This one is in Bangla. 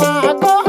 মা গো